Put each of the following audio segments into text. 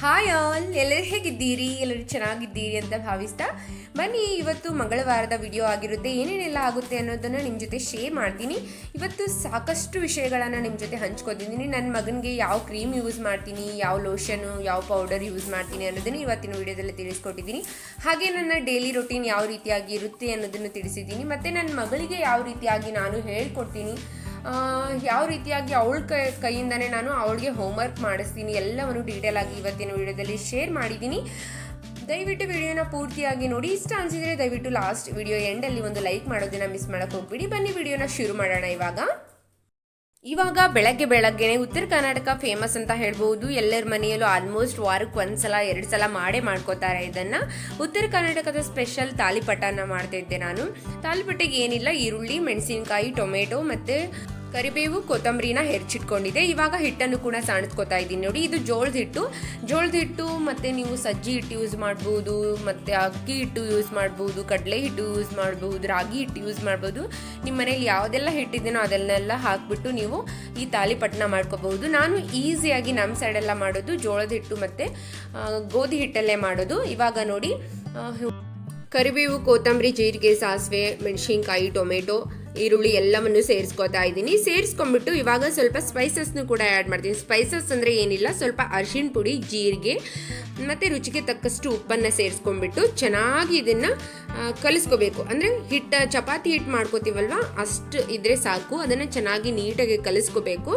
Hi all ಎಲ್ಲರೂ ಹೇಗಿದ್ದೀರಿ? ಎಲ್ಲರೂ ಚೆನ್ನಾಗಿದ್ದೀರಿ ಅಂತ ಭಾವಿಸ್ತಾ ಬನ್ನಿ, ಇವತ್ತು ಮಂಗಳವಾರದ ವಿಡಿಯೋ ಆಗಿರುತ್ತೆ. ಏನೇನೆಲ್ಲ ಆಗುತ್ತೆ ಅನ್ನೋದನ್ನು ನಿಮ್ಮ ಜೊತೆ ಶೇರ್ ಮಾಡ್ತೀನಿ. ಇವತ್ತು ಸಾಕಷ್ಟು ವಿಷಯಗಳನ್ನು ನಿಮ್ಮ ಜೊತೆ ಹಂಚ್ಕೊತಿದ್ದೀನಿ. ನನ್ನ ಮಗನಿಗೆ ಯಾವ ಕ್ರೀಮ್ ಯೂಸ್ ಮಾಡ್ತೀನಿ, ಯಾವ ಲೋಷನು ಯಾವ ಪೌಡರ್ ಯೂಸ್ ಮಾಡ್ತೀನಿ ಅನ್ನೋದನ್ನು ಇವತ್ತಿನ ವಿಡಿಯೋದಲ್ಲಿ ತಿಳಿಸ್ಕೊಟ್ಟಿದ್ದೀನಿ. ಹಾಗೆ ನನ್ನ ಡೈಲಿ ರೊಟೀನ್ ಯಾವ ರೀತಿಯಾಗಿ ಇರುತ್ತೆ ಅನ್ನೋದನ್ನು ತಿಳಿಸಿದ್ದೀನಿ. ಮತ್ತು ನನ್ನ ಮಗಳಿಗೆ ಯಾವ ರೀತಿಯಾಗಿ ನಾನು ಹೇಳ್ಕೊಡ್ತೀನಿ ಯಾವ ರೀತಿಯಾಗಿ ಅವಳ ಕೈ, ಕೈಯಿಂದನೇ ನಾನು ಅವಳಿಗೆ ಹೋಮ್ವರ್ಕ್ ಮಾಡಿಸ್ತೀನಿ, ಎಲ್ಲವನ್ನು ಡೀಟೇಲ್ ಆಗಿ ಇವತ್ತಿನ ವಿಡಿಯೋದಲ್ಲಿ ಶೇರ್ ಮಾಡಿದ್ದೀನಿ. ದಯವಿಟ್ಟು ವಿಡಿಯೋನ ಪೂರ್ತಿಯಾಗಿ ನೋಡಿ. ಇಷ್ಟ ಅನಿಸಿದರೆ ದಯವಿಟ್ಟು ಲಾಸ್ಟ್ ವಿಡಿಯೋ ಎಂಡಲ್ಲಿ ಒಂದು ಲೈಕ್ ಮಾಡೋದನ್ನ ಮಿಸ್ ಮಾಡೋಕೆ ಹೋಗ್ಬಿಡಿ. ಬನ್ನಿ ವಿಡಿಯೋನ ಶುರು ಮಾಡೋಣ ಇವಾಗ. ಇವಾಗ ಬೆಳಗ್ಗೆ ಬೆಳಗ್ಗೆನೆ ಉತ್ತರ ಕರ್ನಾಟಕ ಫೇಮಸ್ ಅಂತ ಹೇಳ್ಬೋದು. ಎಲ್ಲರ ಮನೆಯಲ್ಲೂ ಆಲ್ಮೋಸ್ಟ್ ವಾರಕ್ಕೆ ಒಂದ್ಸಲ ಎರಡು ಸಲ ಮಾಡೇ ಮಾಡ್ಕೋತಾರೆ ಇದನ್ನು. ಉತ್ತರ ಕರ್ನಾಟಕದ ಸ್ಪೆಷಲ್ ತಾಲಿಪಟ್ಟನ ಮಾಡ್ತಾ ನಾನು. ತಾಲಿಪಟ್ಟಿಗೆ ಏನಿಲ್ಲ, ಈರುಳ್ಳಿ, ಮೆಣಸಿನಕಾಯಿ, ಟೊಮೆಟೊ ಮತ್ತೆ ಕರಿಬೇವು, ಕೊತ್ತಂಬರಿನ ಹೆಚ್ಚಿಟ್ಕೊಂಡಿದೆ ಇವಾಗ ಹಿಟ್ಟನ್ನು ಕೂಡ ಸಾಣಿಸ್ಕೊತಾ ಇದ್ದೀನಿ ನೋಡಿ. ಇದು ಜೋಳದ ಹಿಟ್ಟು. ಜೋಳದ ಹಿಟ್ಟು ಮತ್ತು ನೀವು ಸಜ್ಜಿ ಹಿಟ್ಟು ಯೂಸ್ ಮಾಡ್ಬೋದು, ಮತ್ತು ಅಕ್ಕಿ ಹಿಟ್ಟು ಯೂಸ್ ಮಾಡ್ಬೋದು, ಕಡಲೆ ಹಿಟ್ಟು ಯೂಸ್ ಮಾಡ್ಬೋದು, ರಾಗಿ ಹಿಟ್ಟು ಯೂಸ್ ಮಾಡ್ಬೋದು. ನಿಮ್ಮ ಮನೇಲಿ ಯಾವುದೆಲ್ಲ ಹಿಟ್ಟಿದೆಯೋ ಅದನ್ನೆಲ್ಲ ಹಾಕ್ಬಿಟ್ಟು ನೀವು ಈ ತಾಲಿಪಟ್ಟಣ ಮಾಡ್ಕೋಬಹುದು. ನಾನು ಈಸಿಯಾಗಿ ನಮ್ಮ ಸೈಡೆಲ್ಲ ಮಾಡೋದು ಜೋಳದ ಹಿಟ್ಟು ಮತ್ತು ಗೋಧಿ ಹಿಟ್ಟಲ್ಲೇ ಮಾಡೋದು. ಇವಾಗ ನೋಡಿ ಕರಿಬೇವು, ಕೊತ್ತಂಬರಿ, ಜೀರಿಗೆ, ಸಾಸಿವೆ, ಮೆಣಸಿನ್ಕಾಯಿ, ಟೊಮೆಟೊ ಈರುಳ್ಳಿ ಎಲ್ಲವನ್ನು ಸೇರಿಸ್ಕೊತಾ ಇದ್ದೀನಿ. ಸೇರಿಸ್ಕೊಂಡ್ಬಿಟ್ಟು ಇವಾಗ ಸ್ವಲ್ಪ ಸ್ಪೈಸಸ್ನು ಕೂಡ ಆ್ಯಡ್ ಮಾಡ್ತೀನಿ. ಸ್ಪೈಸಸ್ ಅಂದರೆ ಏನಿಲ್ಲ, ಸ್ವಲ್ಪ ಅರಿಶಿಣ ಪುಡಿ, ಜೀರಿಗೆ, ಮತ್ತು ರುಚಿಗೆ ತಕ್ಕಷ್ಟು ಉಪ್ಪನ್ನು ಸೇರಿಸ್ಕೊಂಡ್ಬಿಟ್ಟು ಚೆನ್ನಾಗಿ ಇದನ್ನು ಕಲಿಸ್ಕೋಬೇಕು. ಅಂದರೆ ಹಿಟ್ಟ, ಚಪಾತಿ ಹಿಟ್ಟು ಮಾಡ್ಕೋತೀವಲ್ವ, ಅಷ್ಟು ಇದ್ರೆ ಸಾಕು. ಅದನ್ನು ಚೆನ್ನಾಗಿ ನೀಟಾಗಿ ಕಲಿಸ್ಕೋಬೇಕು.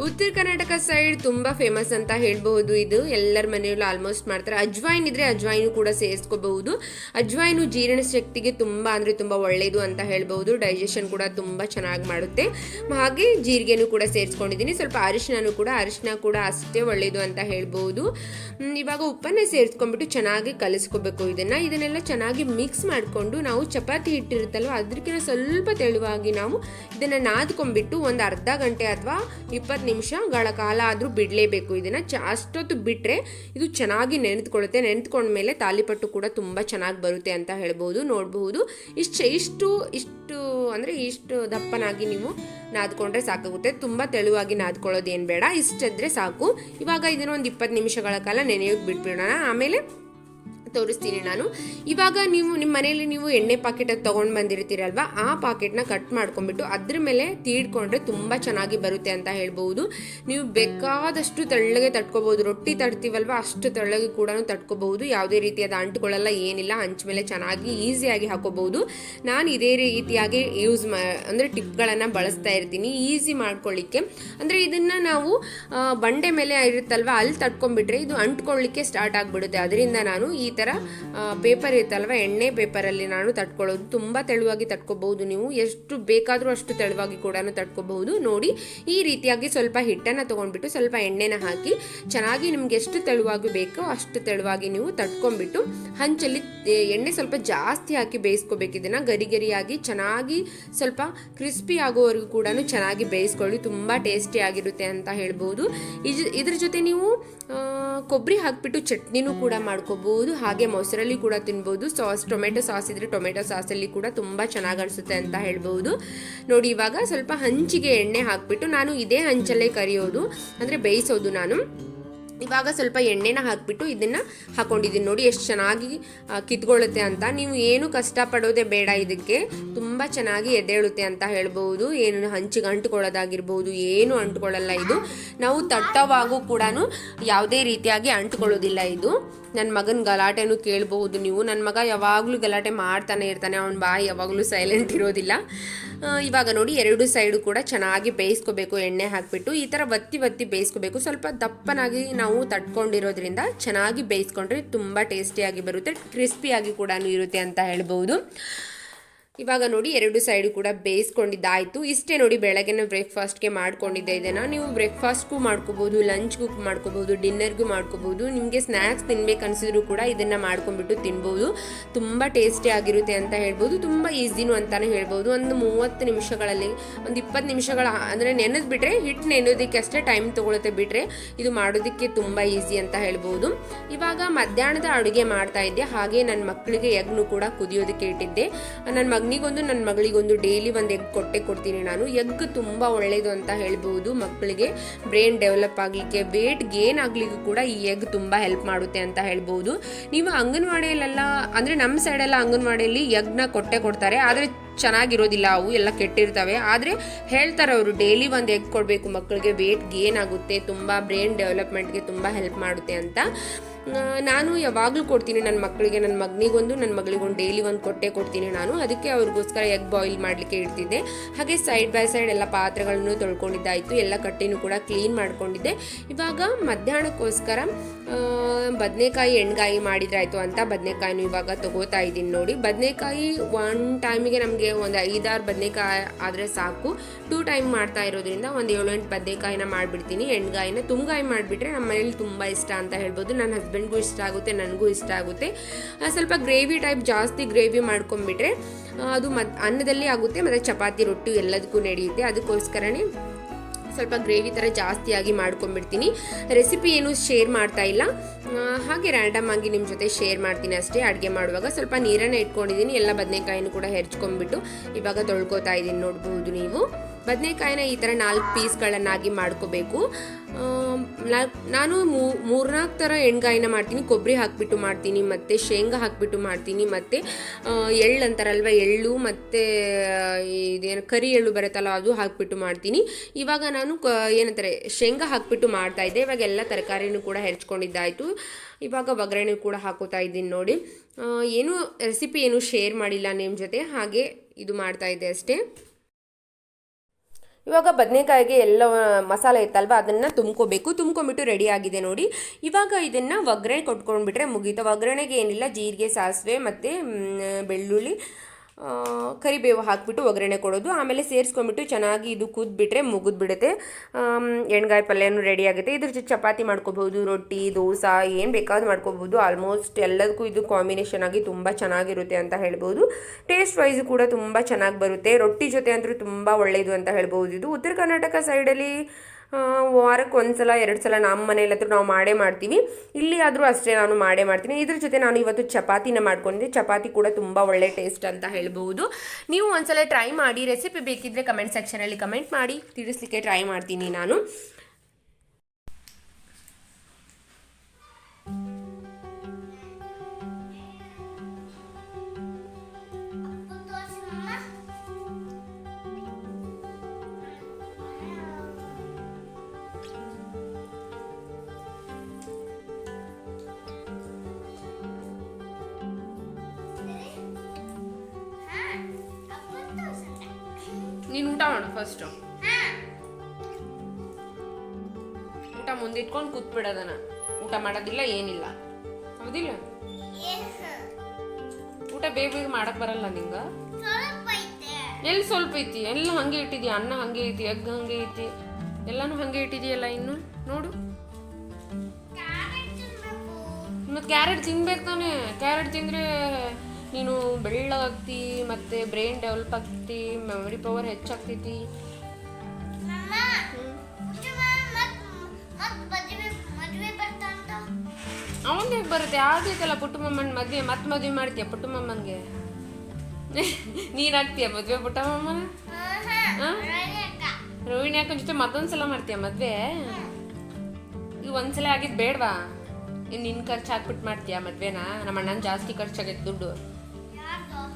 ಉತ್ತರ ಕರ್ನಾಟಕ ಸೈಡ್ ತುಂಬಾ ಫೇಮಸ್ ಅಂತ ಹೇಳಬಹುದು ಇದು. ಎಲ್ಲರ ಮನೆಯಲ್ಲೂ ಆಲ್ಮೋಸ್ಟ್ ಮಾಡ್ತಾರೆ. ಅಜ್ವಾಯಿನ್ ಇದ್ರೆ ಅಜ್ವಾಯಿನು ಕೂಡ ಸೇರಿಸ್ಕೋಬಹುದು. ಅಜ್ವಾಯಿನು ಜೀರ್ಣ ಶಕ್ತಿಗೆ ತುಂಬಾ ಅಂದ್ರೆ ತುಂಬಾ ಒಳ್ಳೇದು ಅಂತ ಹೇಳ್ಬಹುದು. ಡೈಜೆಷನ್ ಕೂಡ ತುಂಬಾ ಚೆನ್ನಾಗಿ ಮಾಡುತ್ತೆ. ಹಾಗೆ ಜೀರಿಗೆನೂ ಕೂಡ ಸೇರಿಸ್ಕೊಂಡಿದ್ದೀನಿ. ಸ್ವಲ್ಪ ಅರಿಶಿನೂ ಕೂಡ ಅರಿಶಿನ ಕೂಡ ಅಷ್ಟೇ ಒಳ್ಳೇದು ಅಂತ ಹೇಳ್ಬಹುದು. ಇವಾಗ ಉಪ್ಪನ್ನ ಸೇರಿಸ್ಕೊಂಡ್ಬಿಟ್ಟು ಚೆನ್ನಾಗಿ ಕಲಿಸ್ಕೋಬೇಕು ಇದನ್ನ. ಇದನ್ನೆಲ್ಲ ಚೆನ್ನಾಗಿ ಮಿಕ್ಸ್ ಮಾಡಿಕೊಂಡು ನಾವು ಚಪಾತಿ ಹಿಟ್ಟಿರುತ್ತಲ್ವ ಅದಕ್ಕಿಂತ ಸ್ವಲ್ಪ ತೆಳುವಾಗಿ ನಾವು ಇದನ್ನ ನಾದ್ಕೊಂಡ್ಬಿಟ್ಟು ಒಂದು ಅರ್ಧ ಗಂಟೆ ಅಥವಾ ಇಪ್ಪತ್ತು ನಿಮಿಷಗಳ ಕಾಲ ಆದರೂ ಬಿಡಲೇಬೇಕು. ಇದನ್ನು ಚ, ಅಷ್ಟೊತ್ತು ಬಿಟ್ಟರೆ ಇದು ಚೆನ್ನಾಗಿ ನೆನೆದುಕೊಳ್ಳುತ್ತೆ. ನೆನೆದುಕೊಂಡ್ಮೇಲೆ ತಾಲಿಪಟ್ಟು ಕೂಡ ತುಂಬ ಚೆನ್ನಾಗಿ ಬರುತ್ತೆ ಅಂತ ಹೇಳ್ಬೋದು, ನೋಡಬಹುದು. ಇಷ್ಟು ಇಷ್ಟು ಇಷ್ಟು, ಅಂದರೆ ಇಷ್ಟು ದಪ್ಪನಾಗಿ ನೀವು ನಾದ್ಕೊಂಡ್ರೆ ಸಾಕಾಗುತ್ತೆ. ತುಂಬ ತೆಳುವಾಗಿ ನಾದ್ಕೊಳ್ಳೋದು ಏನು ಬೇಡ. ಇಷ್ಟಿದ್ರೆ ಸಾಕು. ಇವಾಗ ಇದನ್ನು ಒಂದು ಇಪ್ಪತ್ತು ನಿಮಿಷಗಳ ಕಾಲ ನೆನೆಯೋಕೆ ಬಿಟ್ಬಿಡೋಣ. ಆಮೇಲೆ ತೋರಿಸ್ತೀನಿ ನಾನು. ಇವಾಗ ನೀವು ನಿಮ್ಮ ಮನೆಯಲ್ಲಿ ನೀವು ಎಣ್ಣೆ ಪಾಕೆಟ್ ತೊಗೊಂಡು ಬಂದಿರ್ತೀರಲ್ವ, ಆ ಪಾಕೆಟ್ನ ಕಟ್ ಮಾಡ್ಕೊಂಡ್ಬಿಟ್ಟು ಅದ್ರ ಮೇಲೆ ತೀಡ್ಕೊಂಡ್ರೆ ತುಂಬ ಚೆನ್ನಾಗಿ ಬರುತ್ತೆ ಅಂತ ಹೇಳ್ಬೋದು ನೀವು ಬೇಕಾದಷ್ಟು ತೆಳ್ಳಗೆ ತಟ್ಕೋಬಹುದು, ರೊಟ್ಟಿ ತಟ್ತೀವಲ್ವ ಅಷ್ಟು ತೆಳ್ಳಗೆ ಕೂಡ ತಟ್ಕೋಬಹುದು. ಯಾವುದೇ ರೀತಿಯಾದ ಅಂಟುಗಳೆಲ್ಲ, ಏನಿಲ್ಲ ಹಂಚ ಮೇಲೆ ಚೆನ್ನಾಗಿ ಈಸಿಯಾಗಿ ಹಾಕೋಬಹುದು. ನಾನು ಇದೇ ರೀತಿಯಾಗಿ ಯೂಸ್ ಮಾ, ಅಂದರೆ ಟಿಪ್ಗಳನ್ನು ಬಳಸ್ತಾ ಇರ್ತೀನಿ. ಈಸಿ ಮಾಡ್ಕೊಳ್ಳಿಕ್ಕೆ ಅಂದರೆ ಇದನ್ನು ನಾವು ಬಂಡೆ ಮೇಲೆ ಇರುತ್ತಲ್ವ, ಅಲ್ಲಿ ತಟ್ಕೊಂಡ್ಬಿಟ್ರೆ ಇದು ಅಂಟ್ಕೊಳ್ಳಿಕ್ಕೆ ಸ್ಟಾರ್ಟ್ ಆಗಿಬಿಡುತ್ತೆ. ಅದರಿಂದ ನಾನು ಈ ಪೇಪರ್ ಇರುತ್ತಲ್ವ ಎಣ್ಣೆ ಪೇಪರಲ್ಲಿ ನಾನು ತಟ್ಕೊಳ್ಳೋದು ತುಂಬ ತೆಳುವಾಗಿ ತಟ್ಕೋಬಹುದು ನೀವು. ಎಷ್ಟು ಬೇಕಾದರೂ ಅಷ್ಟು ತೆಳುವಾಗಿ ಕೂಡ ತಟ್ಕೋಬಹುದು. ನೋಡಿ, ಈ ರೀತಿಯಾಗಿ ಸ್ವಲ್ಪ ಹಿಟ್ಟನ್ನು ತೊಗೊಂಡ್ಬಿಟ್ಟು ಸ್ವಲ್ಪ ಎಣ್ಣೆನ ಹಾಕಿ ಚೆನ್ನಾಗಿ ನಿಮ್ಗೆ ಎಷ್ಟು ತೆಳುವಾಗಿ ಬೇಕೋ ಅಷ್ಟು ತೆಳುವಾಗಿ ನೀವು ತಟ್ಕೊಂಡ್ಬಿಟ್ಟು ಹಂಚಲ್ಲಿ ಎಣ್ಣೆ ಸ್ವಲ್ಪ ಜಾಸ್ತಿ ಹಾಕಿ ಬೇಯಿಸ್ಕೋಬೇಕು. ಇದನ್ನು ಗರಿ ಗರಿಯಾಗಿ ಚೆನ್ನಾಗಿ ಸ್ವಲ್ಪ ಕ್ರಿಸ್ಪಿ ಆಗೋವರೆಗೂ ಕೂಡ ಚೆನ್ನಾಗಿ ಬೇಯಿಸ್ಕೊಳ್ಳಿ. ತುಂಬ ಟೇಸ್ಟಿ ಆಗಿರುತ್ತೆ ಅಂತ ಹೇಳ್ಬೋದು. ಇದ್- ಇದ್ರ ಜೊತೆ ನೀವು ಕೊಬ್ಬರಿ ಹಾಕ್ಬಿಟ್ಟು ಚಟ್ನಿನೂ ಕೂಡ ಮಾಡ್ಕೋಬಹುದು ಹಾಗೆ ಮೊಸರಲ್ಲಿ ಕೂಡ ತಿನ್ಬೋದು. ಸಾಸ್, ಟೊಮೆಟೊ ಸಾಸ್ ಇದ್ರೆ ಟೊಮೆಟೊ ಸಾಸಲ್ಲಿ ಕೂಡ ತುಂಬ ಚೆನ್ನಾಗಿ ಅನ್ಸುತ್ತೆ ಅಂತ ಹೇಳ್ಬೋದು. ನೋಡಿ, ಇವಾಗ ಸ್ವಲ್ಪ ಹಂಚಿಗೆ ಎಣ್ಣೆ ಹಾಕ್ಬಿಟ್ಟು ನಾನು ಇದೇ ಹಂಚಲ್ಲೇ ಕರಿಯೋದು. ಅಂದರೆ ಬೇಯಿಸೋದು ನಾನು. ಇವಾಗ ಸ್ವಲ್ಪ ಎಣ್ಣೆನ ಹಾಕ್ಬಿಟ್ಟು ಇದನ್ನು ಹಾಕೊಂಡಿದ್ದೀನಿ. ನೋಡಿ ಎಷ್ಟು ಚೆನ್ನಾಗಿ ಕಿತ್ಕೊಳ್ಳುತ್ತೆ ಅಂತ. ನೀವು ಏನು ಕಷ್ಟಪಡೋದೇ ಬೇಡ ಇದಕ್ಕೆ. ತುಂಬ ಚೆನ್ನಾಗಿ ಎದ್ದೇಳುತ್ತೆ ಅಂತ ಹೇಳ್ಬೋದು ಏನು ಹಂಚಿಗೆ ಅಂಟ್ಕೊಳ್ಳೋದಾಗಿರ್ಬೋದು ಏನು ಅಂಟುಕೊಳ್ಳಲ್ಲ ಇದು. ನಾವು ತಟ್ಟವಾಗೂ ಕೂಡ ಯಾವುದೇ ರೀತಿಯಾಗಿ ಅಂಟುಕೊಳ್ಳೋದಿಲ್ಲ ಇದು. ನನ್ನ ಮಗನ ಗಲಾಟೆನೂ ಕೇಳಬಹುದು ನೀವು. ನನ್ನ ಮಗ ಯಾವಾಗಲೂ ಗಲಾಟೆ ಮಾಡ್ತಾನೆ ಇರ್ತಾನೆ. ಅವನ ಬಾಯಿ ಯಾವಾಗಲೂ ಸೈಲೆಂಟ್ ಇರೋದಿಲ್ಲ. ಇವಾಗ ನೋಡಿ ಎರಡು ಸೈಡು ಕೂಡ ಚೆನ್ನಾಗಿ ಬೇಯಿಸ್ಕೋಬೇಕು, ಎಣ್ಣೆ ಹಾಕಿಬಿಟ್ಟು ಈ ಥರ ಒತ್ತಿ ಒತ್ತಿ ಬೇಯಿಸ್ಕೋಬೇಕು. ಸ್ವಲ್ಪ ದಪ್ಪನಾಗಿ ನಾವು ತಟ್ಕೊಂಡಿರೋದ್ರಿಂದ ಚೆನ್ನಾಗಿ ಬೇಯಿಸ್ಕೊಂಡ್ರೆ ತುಂಬ ಟೇಸ್ಟಿಯಾಗಿ ಬರುತ್ತೆ, ಕ್ರಿಸ್ಪಿಯಾಗಿ ಕೂಡ ಇರುತ್ತೆ ಅಂತ ಹೇಳ್ಬೋದು. ಇವಾಗ ನೋಡಿ ಎರಡು ಸೈಡು ಕೂಡ ಬೇಯಿಸ್ಕೊಂಡಿದ್ದಾಯಿತು. ಇಷ್ಟೇ ನೋಡಿ ಬೆಳಗ್ಗೆನ ಬ್ರೇಕ್ಫಾಸ್ಟ್ಗೆ ಮಾಡ್ಕೊಂಡಿದ್ದೆ ಇದನ್ನು. ನೀವು ಬ್ರೇಕ್ಫಾಸ್ಟ್ಗೂ ಮಾಡ್ಕೋಬೋದು ಲಂಚ್ಗೂ ಮಾಡ್ಕೋಬೋದು ಡಿನ್ನರ್ಗೂ ಮಾಡ್ಕೋಬೋದು. ನಿಮಗೆ ಸ್ನ್ಯಾಕ್ಸ್ ತಿನ್ಬೇಕು ಅನಿಸಿದ್ರು ಕೂಡ ಇದನ್ನು ಮಾಡ್ಕೊಂಡ್ಬಿಟ್ಟು ತಿನ್ಬೋದು. ತುಂಬ ಟೇಸ್ಟಿ ಆಗಿರುತ್ತೆ ಅಂತ ಹೇಳ್ಬೋದು. ತುಂಬ ಈಸಿನೂ ಅಂತಲೇ ಹೇಳ್ಬೋದು. ಒಂದು ಮೂವತ್ತು ನಿಮಿಷಗಳಲ್ಲಿ, ಒಂದು ಇಪ್ಪತ್ತು ನಿಮಿಷಗಳ, ಅಂದರೆ ನೆನೆದು ಬಿಟ್ಟರೆ ಹಿಟ್ಟು ಅಷ್ಟೇ ಟೈಮ್ ತೊಗೊಳುತ್ತೆ ಬಿಟ್ಟರೆ ಇದು ಮಾಡೋದಕ್ಕೆ ತುಂಬ ಈಸಿ ಅಂತ ಹೇಳ್ಬೋದು. ಇವಾಗ ಮಧ್ಯಾಹ್ನದ ಅಡುಗೆ ಮಾಡ್ತಾ ಇದ್ದೆ. ಹಾಗೆ ನನ್ನ ಮಕ್ಕಳಿಗೆ ಎಗ್ನು ಕೂಡ ಕುದಿಯೋದಕ್ಕೆ ಇಟ್ಟಿದ್ದೆ. ನನ್ನ ಮಗ ಮಗನಿಗೊಂದು ನನ್ನ ಮಗಳಿಗೊಂದು ಡೈಲಿ ಒಂದು ಎಗ್ ಕೊಟ್ಟೆ ಕೊಡ್ತೀನಿ ನಾನು. ಎಗ್ ತುಂಬ ಒಳ್ಳೆಯದು ಅಂತ ಹೇಳ್ಬೋದು ಮಕ್ಕಳಿಗೆ ಬ್ರೈನ್ ಡೆವಲಪ್ ಆಗಲಿಕ್ಕೆ ವೇಟ್ ಗೇನ್ ಆಗಲಿಕ್ಕೂ ಕೂಡ ಈ ಎಗ್ ತುಂಬ ಹೆಲ್ಪ್ ಮಾಡುತ್ತೆ ಅಂತ ಹೇಳ್ಬೋದು. ನೀವು ಅಂಗನವಾಡಿಯಲ್ಲೆಲ್ಲ, ಅಂದರೆ ನಮ್ಮ ಸೈಡೆಲ್ಲ ಅಂಗನವಾಡಿಯಲ್ಲಿ ಎಗ್ನ ಕೊಟ್ಟೆ ಕೊಡ್ತಾರೆ. ಆದರೆ ಚೆನ್ನಾಗಿರೋದಿಲ್ಲ, ಅವು ಎಲ್ಲ ಕೆಟ್ಟಿರ್ತವೆ. ಆದರೆ ಹೇಳ್ತಾರೆ ಅವರು ಡೈಲಿ ಒಂದು ಎಗ್ ಕೊಡಬೇಕು ಮಕ್ಕಳಿಗೆ ವೇಟ್ ಗೇನ್ ಆಗುತ್ತೆ, ತುಂಬ ಬ್ರೈನ್ ಡೆವಲಪ್ಮೆಂಟ್ಗೆ ತುಂಬ ಹೆಲ್ಪ್ ಮಾಡುತ್ತೆ ಅಂತ. ನಾನು ಯಾವಾಗಲೂ ಕೊಡ್ತೀನಿ ನನ್ನ ಮಕ್ಕಳಿಗೆ ನನ್ನ ಮಗನಿಗೊಂದು ನನ್ನ ಮಗಳಿಗೊಂದು ಡೈಲಿ ಒಂದು ಕೊಟ್ಟೆ ಕೊಡ್ತೀನಿ ನಾನು. ಅದಕ್ಕೆ ಅವ್ರಿಗೋಸ್ಕರ ಎಗ್ ಬಾಯ್ಲ್ ಮಾಡಲಿಕ್ಕೆ ಇಡ್ತಿದ್ದೆ. ಹಾಗೆ ಸೈಡ್ ಬೈ ಸೈಡ್ ಎಲ್ಲ ಪಾತ್ರೆಗಳನ್ನು ತೊಳ್ಕೊಂಡಿದ್ದಾಯಿತು. ಎಲ್ಲ ಕಟ್ಟಿನೂ ಕೂಡ ಕ್ಲೀನ್ ಮಾಡ್ಕೊಂಡಿದ್ದೆ. ಇವಾಗ ಮಧ್ಯಾಹ್ನಕ್ಕೋಸ್ಕರ ಬದನೆಕಾಯಿ ಎಣ್ಗಾಯಿ ಮಾಡಿದ್ರಾಯ್ತು ಅಂತ ಬದನೆಕಾಯಿನ ಇವಾಗ ತಗೋತಾ ಇದ್ದೀನಿ ನೋಡಿ. ಬದನೆಕಾಯಿ ಒನ್ ಟೈಮಿಗೆ ನಮಗೆ ಒಂದು ಐದಾರು ಬದನೆಕಾಯಿ ಆದರೆ ಸಾಕು. ಟೂ ಟೈಮ್ ಮಾಡ್ತಾ ಇರೋದ್ರಿಂದ ಒಂದು ಏಳು ಎಂಟು ಬದನೆಕಾಯಿನ ಮಾಡಿಬಿಡ್ತೀನಿ. ಎಣ್ಗಾಯಿನ, ತುಂಗಾಯಿ ಮಾಡಿಬಿಟ್ರೆ ನಮ್ಮ ಮನೇಲಿ ತುಂಬ ಇಷ್ಟ ಅಂತ ಹೇಳ್ಬೋದು. ನನ್ನ ಹಸ್ಬೆಂಡ್ಗೂ ಇಷ್ಟ ಆಗುತ್ತೆ, ನನಗೂ ಇಷ್ಟ ಆಗುತ್ತೆ. ಸ್ವಲ್ಪ ಗ್ರೇವಿ ಟೈಪ್ ಜಾಸ್ತಿ ಗ್ರೇವಿ ಮಾಡ್ಕೊಂಬಿಟ್ರೆ ಅದು ಮತ್ ಅನ್ನದಲ್ಲಿ ಆಗುತ್ತೆ, ಮತ್ತು ಚಪಾತಿ, ರೊಟ್ಟಿ ಎಲ್ಲದಕ್ಕೂ ನಡೆಯುತ್ತೆ. ಅದಕ್ಕೋಸ್ಕರನೇ ಸ್ವಲ್ಪ ಗ್ರೇವಿ ಥರ ಜಾಸ್ತಿಯಾಗಿ ಮಾಡ್ಕೊಂಡ್ಬಿಡ್ತೀನಿ. ರೆಸಿಪಿ ಏನು ಶೇರ್ ಮಾಡ್ತಾ ಇಲ್ಲ. ಹಾಗೆ ರ್ಯಾಂಡಮ್ ಆಗಿ ನಿಮ್ಮ ಜೊತೆ ಶೇರ್ ಮಾಡ್ತೀನಿ ಅಷ್ಟೇ. ಅಡುಗೆ ಮಾಡುವಾಗ ಸ್ವಲ್ಪ ನೀರನ್ನು ಇಟ್ಕೊಂಡಿದ್ದೀನಿ. ಎಲ್ಲ ಬದನೆಕಾಯಿನೂ ಕೂಡ ಹೆರ್ಚ್ಕೊಂಡ್ಬಿಟ್ಟು ಇವಾಗ ತೊಳ್ಕೊತಾ ಇದ್ದೀನಿ ನೋಡ್ಬೋದು ನೀವು. ಬದನೆಕಾಯಿನ ಈ ಥರ ನಾಲ್ಕು ಪೀಸ್ಗಳನ್ನಾಗಿ ಮಾಡ್ಕೋಬೇಕು. ನಾನು ಮೂರ್ನಾಲ್ಕು ಥರ ಎಣ್ಗಾಯಿನ ಮಾಡ್ತೀನಿ. ಕೊಬ್ಬರಿ ಹಾಕಿಬಿಟ್ಟು ಮಾಡ್ತೀನಿ, ಮತ್ತು ಶೇಂಗಾ ಹಾಕಿಬಿಟ್ಟು ಮಾಡ್ತೀನಿ, ಮತ್ತು ಎಳ್ಳು ಅಂತಾರಲ್ವ, ಎಳ್ಳು, ಮತ್ತು ಇದೇನು ಕರಿ ಎಳ್ಳು ಬರುತ್ತಲ್ಲ, ಅದು ಹಾಕಿಬಿಟ್ಟು ಮಾಡ್ತೀನಿ. ಇವಾಗ ನಾನು ಕ, ಏನಂತಾರೆ, ಶೇಂಗಾ ಹಾಕಿಬಿಟ್ಟು ಮಾಡ್ತಾ ಇದ್ದೆ. ಇವಾಗ ಎಲ್ಲ ತರಕಾರಿನೂ ಕೂಡ ಹೆರ್ಚ್ಕೊಂಡಿದ್ದಾಯಿತು. ಇವಾಗ ಒಗ್ಗರಣೆ ಕೂಡ ಹಾಕೋತಾ ಇದ್ದೀನಿ ನೋಡಿ. ಏನು, ರೆಸಿಪಿ ಏನು ಶೇರ್ ಮಾಡಿಲ್ಲ ನಿಮ್ಮ ಜೊತೆ, ಹಾಗೆ ಇದು ಮಾಡ್ತಾ ಇದ್ದೆ ಅಷ್ಟೇ. ಇವಾಗ ಬದನೆಕಾಯಿಗೆ ಎಲ್ಲ ಮಸಾಲೆ ಇತ್ತಲ್ವ, ಅದನ್ನು ತುಂಬ್ಕೋಬೇಕು. ತುಂಬ್ಕೊಂಬಿಟ್ಟು ರೆಡಿ ಆಗಿದೆ ನೋಡಿ. ಇವಾಗ ಇದನ್ನು ಒಗ್ಗರಣೆ ಕೊಟ್ಕೊಂಡ್ಬಿಟ್ರೆ ಮುಗೀತು. ಒಗ್ಗರಣೆಗೆ ಏನಿಲ್ಲ, ಜೀರಿಗೆ, ಸಾಸಿವೆ ಮತ್ತು ಬೆಳ್ಳುಳ್ಳಿ. ಕರಿಬೇವು ಹಾಕ್ಬಿಟ್ಟು ಒಗ್ಗರಣೆ ಕೊಡೋದು. ಆಮೇಲೆ ಸೇರಿಸ್ಕೊಂಡ್ಬಿಟ್ಟು ಚೆನ್ನಾಗಿ ಇದು ಕುದ್ಬಿಟ್ರೆ ಮುಗಿದ್ಬಿಡುತ್ತೆ. ಎಣ್ಗಾಯಿ ಪಲ್ಯನೂ ರೆಡಿ ಆಗುತ್ತೆ. ಇದ್ರ ಜೊತೆ ಚಪಾತಿ ಮಾಡ್ಕೋಬಹುದು, ರೊಟ್ಟಿ, ದೋಸೆ, ಏನು ಬೇಕಾದ್ರೂ ಮಾಡ್ಕೋಬಹುದು. ಆಲ್ಮೋಸ್ಟ್ ಎಲ್ಲದಕ್ಕೂ ಇದು ಕಾಂಬಿನೇಷನ್ ಆಗಿ ತುಂಬ ಚೆನ್ನಾಗಿರುತ್ತೆ ಅಂತ ಹೇಳ್ಬೋದು. ಟೇಸ್ಟ್ ವೈಸ್ ಕೂಡ ತುಂಬ ಚೆನ್ನಾಗಿ ಬರುತ್ತೆ. ರೊಟ್ಟಿ ಜೊತೆ ಅಂತೂ ತುಂಬ ಒಳ್ಳೆಯದು ಅಂತ ಹೇಳ್ಬೋದು ಇದು. ಉತ್ತರ ಕರ್ನಾಟಕ ಸೈಡಲ್ಲಿ ವಾರಕ್ಕೆ ಒಂದು ಸಲ ಎರಡು ಸಲ ನಮ್ಮ ಮನೆಯಲ್ಲಾದರೂ ನಾವು ಮಾಡೇ ಮಾಡ್ತೀವಿ. ಇಲ್ಲಿ ಆದರೂ ಅಷ್ಟೇ ನಾನು ಮಾಡೇ ಮಾಡ್ತೀನಿ. ಇದ್ರ ಜೊತೆ ನಾನು ಇವತ್ತು ಚಪಾತಿನ ಮಾಡ್ಕೊಂಡಿದ್ದೆ. ಚಪಾತಿ ಕೂಡ ತುಂಬ ಒಳ್ಳೆ ಟೇಸ್ಟ್ ಅಂತ ಹೇಳ್ಬೋದು ನೀವು ಒಂದ್ಸಲ ಟ್ರೈ ಮಾಡಿ, ರೆಸಿಪಿ ಬೇಕಿದ್ರೆ ಕಮೆಂಟ್ ಸೆಕ್ಷನಲ್ಲಿ ಕಮೆಂಟ್ ಮಾಡಿ. ತಿಳಿಸ್ಲಿಕ್ಕೆ ಟ್ರೈ ಮಾಡ್ತೀನಿ ನಾನು. ನೀನು ಊಟ ಮಾಡು ಫಸ್ಟು ಊಟ ಮುಂದಿಟ್ಕೊಂಡು ಕೂತ್ಬಿಡೋದನ ಊಟ ಮಾಡೋದಿಲ್ಲ ಏನಿಲ್ಲ. ಹೌದಿಲ್ಲ? ಊಟ ಬೇಗ ಬೇಗ ಮಾಡಕ್ ಬರಲ್ಲ ನಿಂಗ? ಎಲ್ಲಿ ಸ್ವಲ್ಪ ಐತಿ? ಎಲ್ಲ ಹಂಗೆ ಇಟ್ಟಿದ್ಯಾ? ಅನ್ನ ಹಂಗೆ ಐತಿ ಎಗ್ ಹಂಗೆ ಐತಿ? ಎಲ್ಲಾನು ಹಂಗೆ ಇಟ್ಟಿದೆಯಲ್ಲ ಇನ್ನು? ನೋಡು. ಮತ್ತೆ ಕ್ಯಾರೆಟ್ ತಿನ್ಬೇಕು ತಾನೆ. ಕ್ಯಾರೆಟ್ ತಿಂದರೆ ನೀನು ಬೆಳ್ಳಗಾಗ್ತಿ ಮತ್ತೆ ಬ್ರೈನ್ ಡೆವಲಪ್ ಆಗ್ತೈತಿ ಮೆಮೊರಿ ಪವರ್ ಹೆಚ್ಚಾಗ್ತೈತಿ. ಅವಂಗೆ ಬರುತ್ತೆ ಆಗೈತಲ್ಲ ಪುಟ್ಟಮ್ಮನ ಮದ್ವೆ ಮತ್ತೆ ಮದ್ವೆ ಮಾಡ್ತೀಯ ಪುಟ್ಟಮ್ಮನಿಗೆ ನೀನ್ ಆಗ್ತೀಯ ಮದ್ವೆ ಪುಟ್ಟಮ್ಮ ರೋಹಿಣಿ ಅಕ್ಕನ ಜೊತೆ ಮತ್ತೊಂದ್ಸಲ ಮಾಡ್ತೀಯ ಮದ್ವೆ? ಈಗ ಒಂದ್ಸಲ ಆಗಿದ್ ಬೇಡವಾ? ಇನ್ ನಿನ್ ಖರ್ಚು ಹಾಕ್ಬಿಟ್ಟು ಮಾಡ್ತೀಯ ಮದ್ವೆನಾ? ನಮ್ಮ ಅಣ್ಣನ ಜಾಸ್ತಿ ಖರ್ಚಾಗೈತೆ ದುಡ್ಡು.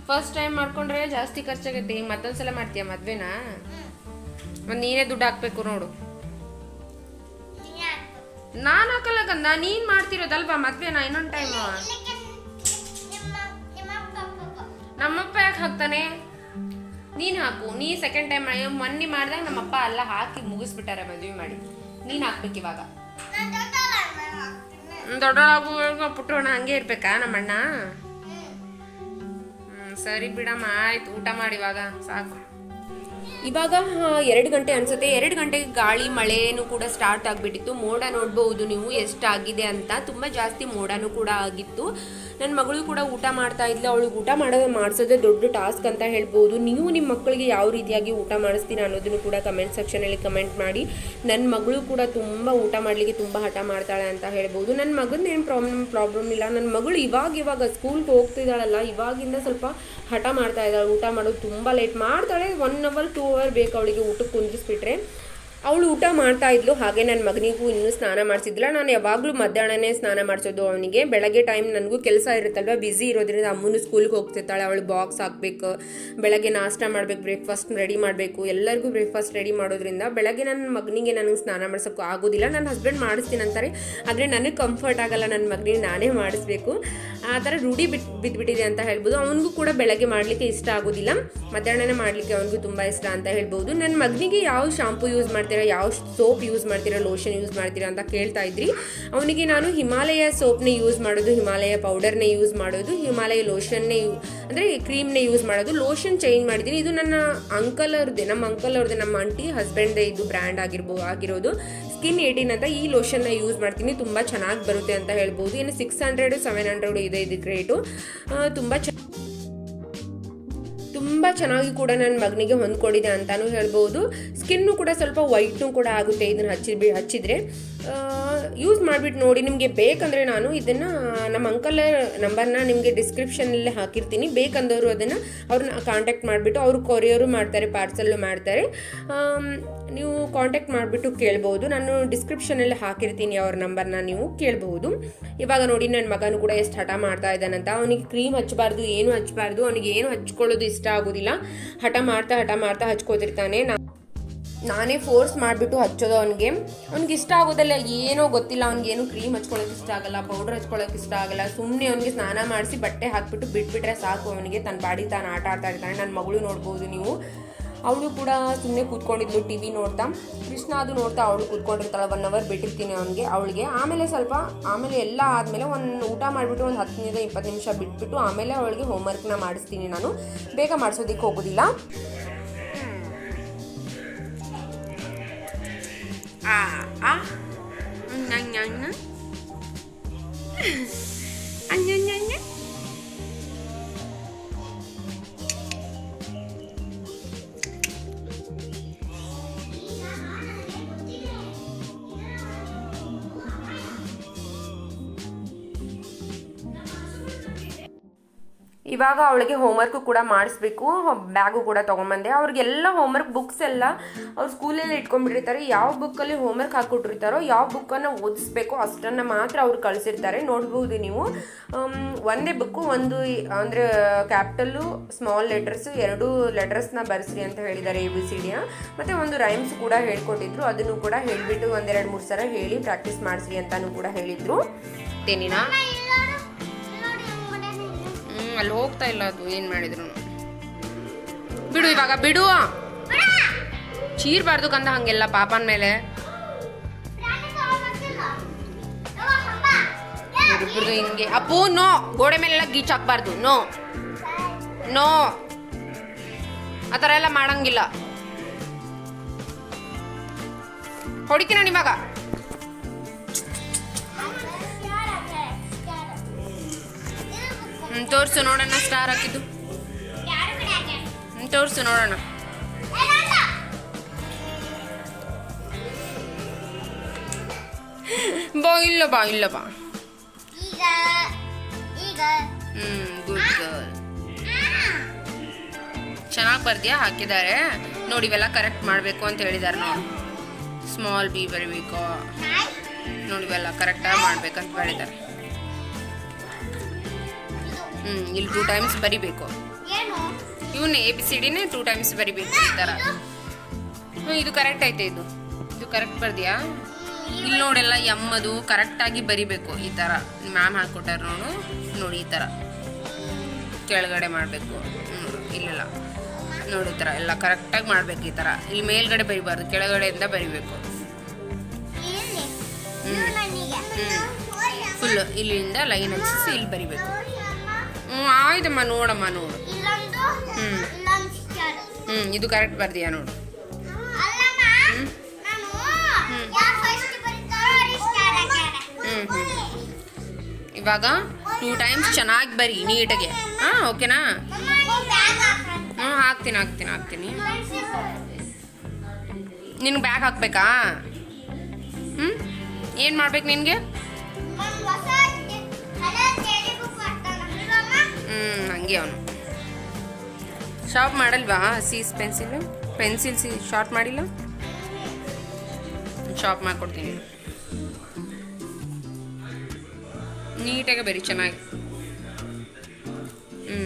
ಫಸ್ಟ್ ಟೈಮ್ ಮಾಡ್ಕೊಂಡ್ರೆ ಜಾಸ್ತಿ ಖರ್ಚಾಗುತ್ತೆ ಮತ್ತೊಂದ್ಸಲ ಮಾಡ್ತೀಯ ಮದ್ವೆನ? ಒಂದ್ ನೀನೇ ದುಡ್ಡು ಹಾಕ್ಬೇಕು ನೋಡು. ನಾನು ಹಾಕಲ್ಲ ಕಂದ ನೀನ್ ಮಾಡ್ತಿರೋದಲ್ವಾ ಮದ್ವೆನ ಇನ್ನೊಂದ್ ಟೈಮ್ ನಮ್ಮಪ್ಪ ಯಾಕೆ ಹಾಕ್ತಾನೆ? ನೀನ್ ಹಾಕು. ನೀ ಸೆಕೆಂಡ್ ಟೈಮ್ ಮೊನ್ನೆ ಮಾಡಿದಾಗ ನಮ್ಮಪ್ಪ ಎಲ್ಲ ಹಾಕಿ ಮುಗಿಸ್ಬಿಟ್ಟಾರೆ ಮದ್ವೆ ಮಾಡಿ. ನೀನ್ ಹಾಕ್ಬೇಕು ಇವಾಗ. ದೊಡ್ಡ ಪುಟ್ಟೋಣ ಹಂಗೆ ಇರ್ಬೇಕಾ ನಮ್ಮಣ್ಣ? ಸರಿ ಬಿಡಮ್ಮ ಆಯ್ತು ಊಟ ಮಾಡಿ ಇವಾಗ ಸಾಕು. ಇವಾಗ ಎರಡು ಗಂಟೆ ಅನ್ಸುತ್ತೆ. ಎರಡು ಗಂಟೆಗೆ ಗಾಳಿ, ಮಳೆನೂ ಕೂಡ ಸ್ಟಾರ್ಟ್ ಆಗಿಬಿಟ್ಟಿತ್ತು. ಮೋಡ ನೋಡ್ಬೋದು ನೀವು ಎಷ್ಟಾಗಿದೆ ಅಂತ. ತುಂಬ ಜಾಸ್ತಿ ಮೋಡನೂ ಕೂಡ ಆಗಿತ್ತು. ನನ್ನ ಮಗಳು ಕೂಡ ಊಟ ಮಾಡ್ತಾ ಇದ್ಲು. ಅವಳಿಗೆ ಊಟ ಮಾಡೋದು ಮಾಡಿಸೋದೇ ದೊಡ್ಡ ಟಾಸ್ಕ್ ಅಂತ ಹೇಳ್ಬೋದು. ನೀವು ನಿಮ್ಮ ಮಕ್ಕಳಿಗೆ ಯಾವ ರೀತಿಯಾಗಿ ಊಟ ಮಾಡಿಸ್ತೀರಾ ಅನ್ನೋದನ್ನು ಕೂಡ ಕಮೆಂಟ್ ಸೆಕ್ಷನಲ್ಲಿ ಕಮೆಂಟ್ ಮಾಡಿ. ನನ್ನ ಮಗಳು ಕೂಡ ತುಂಬ ಊಟ ಮಾಡಲಿಕ್ಕೆ ತುಂಬ ಹಠ ಮಾಡ್ತಾಳೆ ಅಂತ ಹೇಳ್ಬೋದು. ನನ್ನ ಮಗನ ಏನು ಪ್ರಾಬ್ಲಮ್ ಪ್ರಾಬ್ಲಮ್ ಇಲ್ಲ. ನನ್ನ ಮಗಳು ಇವಾಗ ಇವಾಗ ಸ್ಕೂಲ್ಗೆ ಹೋಗ್ತಿದ್ದಾಳಲ್ಲ. ಇವಾಗಿಂದ ಸ್ವಲ್ಪ ಹಠ ಮಾಡ್ತಾ ಇದ್ದಾಳೆ. ಊಟ ಮಾಡೋದು ತುಂಬ ಲೇಟ್ ಮಾಡ್ತಾಳೆ ಒನ್ ಅವರ್ ಟೂ ಅವರ್ ಬೇಕು ಅವಳಿಗೆ ಊಟಕ್ಕೆ ಕುಂದಿಸ್ಬಿಟ್ರೆ ಅವಳು ಊಟ ಮಾಡ್ತಾ ಇದ್ಲು, ಹಾಗೆ ನನ್ನ ಮಗನಿಗೂ ಇನ್ನೂ ಸ್ನಾನ ಮಾಡಿಸಿದ್ದಿಲ್ಲ ನಾನು ಯಾವಾಗಲೂ ಮಧ್ಯಾಹ್ನನೇ ಸ್ನಾನ ಮಾಡಿಸೋದು ಅವನಿಗೆ. ಬೆಳಗ್ಗೆ ಟೈಮ್ ನನಗೂ ಕೆಲಸ ಇರುತ್ತಲ್ವ ಬ್ಯುಸಿ ಇರೋದ್ರಿಂದ ಅಮ್ಮನೂ ಸ್ಕೂಲ್ಗೆ ಹೋಗ್ತಿರ್ತಾಳೆ, ಅವಳು ಬಾಕ್ಸ್ ಹಾಕಬೇಕು, ಬೆಳಗ್ಗೆ ನಾಷ್ಟ ಮಾಡಬೇಕು ಬ್ರೇಕ್ಫಾಸ್ಟ್ ರೆಡಿ ಮಾಡಬೇಕು, ಎಲ್ಲರಿಗೂ ಬ್ರೇಕ್ಫಾಸ್ಟ್ ರೆಡಿ ಮಾಡೋದ್ರಿಂದ ಬೆಳಗ್ಗೆ ನನ್ನ ಮಗನಿಗೆ ನನಗೆ ಸ್ನಾನ ಮಾಡಿಸೋಕ್ಕೂ ಆಗೋದಿಲ್ಲ. ನನ್ನ ಹಸ್ಬೆಂಡ್ ಮಾಡಿಸ್ತೀನಿ ಅಂತಾರೆ, ಆದರೆ ನನಗೆ ಕಂಫರ್ಟ್ ಆಗಲ್ಲ ನನ್ನ ಮಗನಿಗೆ ನಾನೇ ಮಾಡಿಸ್ಬೇಕು. ಆ ಥರ ರೂಢಿ ಬಿಟ್ಟು ಬಿದ್ದುಬಿಟ್ಟಿದೆ ಅಂತ ಹೇಳ್ಬೋದು. ಅವನಿಗೂ ಕೂಡ ಬೆಳಗ್ಗೆ ಮಾಡಲಿಕ್ಕೆ ಇಷ್ಟ ಆಗೋದಿಲ್ಲ. ಮಧ್ಯಾಹ್ನನೇ ಮಾಡಲಿಕ್ಕೆ ಅವನಿಗೂ ತುಂಬ ಇಷ್ಟ ಅಂತ ಹೇಳ್ಬೋದು. ನನ್ನ ಮಗನಿಗೆ ಯಾವ ಶಾಂಪು ಯೂಸ್ ಮಾಡ್ತೀರಾ, ಯಾವ ಸೋಪ್ ಯೂಸ್ ಮಾಡ್ತೀರಾ ಲೋಷನ್ ಯೂಸ್ ಮಾಡ್ತೀರಾ ಅಂತ ಕೇಳ್ತಾ ಇದ್ರಿ. ಅವನಿಗೆ ನಾನು ಹಿಮಾಲಯ ಸೋಪ್ನೇ ಯೂಸ್ ಮಾಡೋದು, ಹಿಮಾಲಯ ಪೌಡರ್ನೇ ಯೂಸ್ ಮಾಡೋದು, ಹಿಮಾಲಯ ಲೋಷನ್ನೇ ಯೂ, ಅಂದರೆ ಕ್ರೀಮ್ನೇ ಯೂಸ್ ಮಾಡೋದು ಲೋಷನ್ ಚೇಂಜ್ ಮಾಡಿದ್ದೀನಿ. ಇದು ನನ್ನ ಅಂಕಲ್ ಅವ್ರದ್ದೇ ನಮ್ಮ ಅಂಕಲ್ ಅವ್ರದ್ದೆ ನಮ್ಮ ಆಂಟಿ ಹಸ್ಬೆಂಡ್ದೇ ಇದು ಬ್ರ್ಯಾಂಡ್ ಆಗಿರ್ಬೋ, ಆಗಿರೋದು. ಸ್ಕಿನ್ ಏಯ್ಟೀನ್ ಅಂತ ಈ ಲೋಷನ್ನ ಯೂಸ್ ಮಾಡ್ತೀನಿ, ತುಂಬ ಚೆನ್ನಾಗಿ ಬರುತ್ತೆ ಅಂತ ಹೇಳ್ಬೋದು. ಇನ್ನು ಸಿಕ್ಸ್ ಹಂಡ್ರೆಡು ಸೆವೆನ್ ಹಂಡ್ರೆಡು ಇದೆ ಇದಕ್ಕೆ ರೇಟು ತುಂಬ ಚ ತುಂಬ ಚೆನ್ನಾಗಿ ಕೂಡ ನನ್ನ ಮಗನಿಗೆ ಹೊಂದ್ಕೊಂಡಿದೆ ಅಂತಲೂ ಹೇಳ್ಬೋದು. ಸ್ಕಿನ್ನು ಕೂಡ ಸ್ವಲ್ಪ ವೈಟ್ನು ಕೂಡ ಆಗುತ್ತೆ ಇದನ್ನು ಹಚ್ಚಿ ಹಚ್ಚಿದರೆ. ಯೂಸ್ ಮಾಡಿಬಿಟ್ಟು ನೋಡಿ, ನಿಮಗೆ ಬೇಕಂದರೆ ನಾನು ಇದನ್ನು ನಮ್ಮ ಅಂಕಲ್ ನಂಬರ್ನ ನಿಮಗೆ ಡಿಸ್ಕ್ರಿಪ್ಷನಲ್ಲಿ ಹಾಕಿರ್ತೀನಿ. ಬೇಕಂದವರು ಅದನ್ನು ಅವ್ರನ್ನ ಕಾಂಟ್ಯಾಕ್ಟ್ ಮಾಡಿಬಿಟ್ಟು ಅವರು ಕೊರಿಯರು ಮಾಡ್ತಾರೆ ಪಾರ್ಸಲ್ಲು ಮಾಡ್ತಾರೆ. ನೀವು ಕಾಂಟ್ಯಾಕ್ಟ್ ಮಾಡಿಬಿಟ್ಟು ಕೇಳ್ಬೋದು. ನಾನು ಡಿಸ್ಕ್ರಿಪ್ಷನಲ್ಲಿ ಹಾಕಿರ್ತೀನಿ ಅವ್ರ ನಂಬರ್ನ ನೀವು ಕೇಳಬಹುದು ಇವಾಗ ನೋಡಿ ನನ್ನ ಮಗನೂ ಕೂಡ ಎಷ್ಟು ಹಠ ಮಾಡ್ತಾ ಇದ್ದಾನಂತ. ಅವನಿಗೆ ಕ್ರೀಮ್ ಹಚ್ಚಬಾರ್ದು ಏನು ಹಚ್ಚಬಾರ್ದು ಅವನಿಗೆ ಏನು ಹಚ್ಕೊಳ್ಳೋದು ಇಷ್ಟ ಆಗೋದಿಲ್ಲ. ಹಠ ಮಾಡ್ತಾ ಹಠ ಮಾಡ್ತಾ ಹಚ್ಕೋತಿರ್ತಾನೆ. ನಾ ನಾನೇ ಫೋರ್ಸ್ ಮಾಡಿಬಿಟ್ಟು ಹಚ್ಚೋದು ಅವನಿಗೆ. ಅವ್ನಿಗೆ ಇಷ್ಟ ಆಗೋದಲ್ಲ ಏನೋ ಗೊತ್ತಿಲ್ಲ. ಅವ್ನಿಗೆ ಏನು ಕ್ರೀಮ್ ಹಚ್ಕೊಳಕ್ಕೆ ಇಷ್ಟ ಆಗಲ್ಲ ಪೌಡರ್ ಹಚ್ಕೊಳ್ಳೋಕೆ ಇಷ್ಟ ಆಗಲ್ಲ. ಸುಮ್ಮನೆ ಅವನಿಗೆ ಸ್ನಾನ ಮಾಡಿಸಿ ಬಟ್ಟೆ ಹಾಕ್ಬಿಟ್ಟು ಬಿಟ್ಬಿಟ್ರೆ ಸಾಕು. ಅವನಿಗೆ ತನ್ನ ಬಾಡಿ ತಾನು ಆಟ ಆಡ್ತಾ ಇರ್ತಾನೆ. ನನ್ನ ಮಗಳು ನೋಡ್ಬೋದು ನೀವು. ಅವಳು ಕೂಡ ಸುಮ್ಮನೆ ಕೂತ್ಕೊಂಡಿದ್ಲು ಟಿ ವಿ ನೋಡ್ತಾ. ಕೃಷ್ಣ ಅದು ನೋಡ್ತಾ ಅವಳು ಕೂತ್ಕೊಂಡಿರ್ತಾಳೆ. ಒನ್ ಅವರ್ ಬಿಟ್ಟಿರ್ತೀನಿ ಅವನಿಗೆ, ಅವಳಿಗೆ. ಆಮೇಲೆ ಸ್ವಲ್ಪ, ಆಮೇಲೆ ಎಲ್ಲ ಆದಮೇಲೆ ಒಂದು ಊಟ ಮಾಡಿಬಿಟ್ಟು ಒಂದು ಹತ್ತರಿಂದ ಇಪ್ಪತ್ತು ನಿಮಿಷ ಬಿಟ್ಬಿಟ್ಟು ಆಮೇಲೆ ಅವಳಿಗೆ ಹೋಮ್ವರ್ಕ್ನ ಮಾಡಿಸ್ತೀನಿ ನಾನು. ಬೇಗ ಮಾಡಿಸೋದಕ್ಕೆ ಹೋಗೋದಿಲ್ಲ. ಆ ಆ ಅಣ್ಣ ಅಣ್ಣ ಇವಾಗ ಅವಳಿಗೆ ಹೋಮ್ವರ್ಕು ಕೂಡ ಮಾಡಿಸ್ಬೇಕು ಬ್ಯಾಗು ಕೂಡ ತೊಗೊಂಬಂದೆ. ಅವ್ರಿಗೆಲ್ಲ ಹೋಮ್ವರ್ಕ್ ಬುಕ್ಸ್ ಎಲ್ಲ ಅವ್ರು ಸ್ಕೂಲಲ್ಲಿ ಇಟ್ಕೊಂಡ್ಬಿಟ್ಟಿರ್ತಾರೆ. ಯಾವ ಬುಕ್ಕಲ್ಲಿ ಹೋಮ್ವರ್ಕ್ ಹಾಕ್ಕೊಟ್ಟಿರ್ತಾರೋ, ಯಾವ ಬುಕ್ಕನ್ನು ಓದಿಸ್ಬೇಕು ಅಷ್ಟನ್ನು ಮಾತ್ರ ಅವ್ರು ಕಳಿಸಿರ್ತಾರೆ. ನೋಡ್ಬೋದು ನೀವು. ಒಂದೇ ಬುಕ್ಕು ಒಂದು ಅಂದರೆ ಕ್ಯಾಪಿಟಲ್ಲು ಸ್ಮಾಲ್ ಲೆಟರ್ಸು ಎರಡು ಲೆಟರ್ಸ್ನ ಬರೆಸ್ರಿ ಅಂತ ಹೇಳಿದ್ದಾರೆ ಎ ಬಿ ಸಿ ಡಿಯ ಮತ್ತು ಒಂದು ರೈಮ್ಸ್ ಕೂಡ ಹೇಳ್ಕೊಟ್ಟಿದ್ರು. ಅದನ್ನು ಕೂಡ ಹೇಳಿಬಿಟ್ಟು ಒಂದೆರಡು ಮೂರು ಸಲ ಹೇಳಿ ಪ್ರಾಕ್ಟೀಸ್ ಮಾಡಿಸ್ರಿ ಅಂತಲೂ ಕೂಡ ಹೇಳಿದರು. ತೇನಿನಾ? ಅಲ್ಲಿ ಹೋಗ್ತಾ ಇಲ್ಲ ಅದು, ಏನ್ ಮಾಡಿದ್ರು ಬಿಡು ಇವಾಗ, ಬಿಡು. ಚೀರ್ಬಾರ್ದು ಕಂದ ಹಂಗೆಲ್ಲ ಪಾಪನ ಮೇಲೆ. ಇಬ್ಬರದು ಹಿಂಗೆ. ಅಪ್ಪು, ನೋ. ಗೋಡೆ ಮೇಲೆಲ್ಲ ಗೀಚ್ ಹಾಕ್ಬಾರ್ದು, ನೋ. ನೋ. ಆ ಥರ ಎಲ್ಲ ಮಾಡಂಗಿಲ್ಲ. ಹೊಡಿತೀನಿ ನಾನು ಇವಾಗ ಹ್ಮ್, ತೋರ್ಸು ನೋಡೋಣ ಸ್ಟಾರ್ ಹಾಕಿದ್ದು. ಹ್ಞೂ ತೋರ್ಸು ನೋಡೋಣ. ಬಾ, ಇಲ್ಲ ಬಾ ಇಲ್ಲ ಬಾ. ಹ್ಞೂ ಗುಡ್ ಚೆನ್ನಾಗಿ ಬರ್ದಿಯಾ? ಹಾಕಿದ್ದಾರೆ. ನೋಡಿ, ಇವೆಲ್ಲ ಕರೆಕ್ಟ್ ಮಾಡಬೇಕು ಅಂತ ಹೇಳಿದ್ದಾರೆ ನೋಡಿ. ಸ್ಮಾಲ್ ಬಿ ಬರಬೇಕು ನೋಡಿ, ಇವೆಲ್ಲ ಕರೆಕ್ಟಾಗಿ ಮಾಡ್ಬೇಕಂತ ಹೇಳಿದ್ದಾರೆ ಹ್ಮ್ ಇಲ್ಲಿ ಟೂ ಟೈಮ್ಸ್ ಬರಿಬೇಕು. ಏನು? ಇವನ್ನ ಎ ಬಿ ಸಿ ಡಿನೇ ಟೂ ಟೈಮ್ಸ್ ಬರಿಬೇಕು ಈ ಥರ ಹ್ಞೂ ಇದು ಕರೆಕ್ಟ್ ಐತೆ ಇದು. ಇದು ಕರೆಕ್ಟ್ ಬರ್ದಿಯಾ? ಇಲ್ಲಿ ನೋಡೆಲ್ಲ ಎಮ್ಮದು ಕರೆಕ್ಟಾಗಿ ಬರಿಬೇಕು ಈ ಥರ ಮ್ಯಾಮ್ ಹಾಕ್ಕೊಟ್ಟಾರ ನೋಡು ನೋಡಿ ಈ ಥರ ಕೆಳಗಡೆ ಮಾಡಬೇಕು. ಇಲ್ಲೆಲ್ಲ. ನೋಡಿ ಈ ಥರ ಎಲ್ಲ ಕರೆಕ್ಟಾಗಿ ಮಾಡಬೇಕು ಈ ಥರ ಇಲ್ಲಿ ಮೇಲ್ಗಡೆ ಬರಿಬಾರ್ದು ಕೆಳಗಡೆಯಿಂದ ಬರಿಬೇಕು. ಹ್ಞೂ ನನಗೆ ಫುಲ್ಲು ಇಲ್ಲಿಂದ ಲೈನ್ ಹಚ್ಚಿಸಿ ಇಲ್ಲಿ ಬರಿಬೇಕು. ಹ್ಞೂ ಆಯ್ತಮ್ಮ ನೋಡಮ್ಮ ನೋಡು ಇಲ್ಲೊಂದು ಹ್ಮ್. ಇಲ್ಲೊಂದು ಹ್ಞೂ ಹ್ಞೂ ಇದು ಕರೆಕ್ಟ್ ಬರ್ದಿಯಾ ನೋಡು. ಅಲ್ಲಮ್ಮ ನಾನು ಯಾರು ಫಸ್ಟ್ ಬರೀತಾರೋ ಅವ್ರಿಗೆ ಸ್ಟಾರ್ ಹಾಕ್ಯಾರ ಹ್ಞೂ ಹ್ಞೂ ಇವಾಗ ಟೂ ಟೈಮ್ಸ್ ಚೆನ್ನಾಗಿ ಬರಿ ನೀಟಾಗೆ. ಹಾಂ ಓಕೆನಾ ಬ್ಯಾಗ್ ಹ್ಞೂ ಹಾಕ್ತೀನಿ ಹಾಕ್ತೀನಿ ಹಾಕ್ತೀನಿ. ನಿನ್ಗೆ ಬ್ಯಾಗ್ ಹಾಕ್ಬೇಕಾ? ಹ್ಞೂ ಏನು ಮಾಡ್ಬೇಕು ನಿನಗೆ? ಒಂದು ಹೊಸ ಹಳೆ ಹ್ಞೂ ಹಂಗೆ ಅವನು. ಶಾರ್ಪ್ ಮಾಡಲ್ವಾ? ಸೀಸ್ ಪೆನ್ಸಿಲು ಪೆನ್ಸಿಲ್ ಸಿ ಶಾರ್ಪ್ ಮಾಡಿಲ್ಲ? ಶಾರ್ಪ್ ಮಾಡಿಕೊಡ್ತೀನಿ. ನೀಟಾಗಿ ಬೆರಿ ಚೆನ್ನಾಗಿ. ಹ್ಞೂ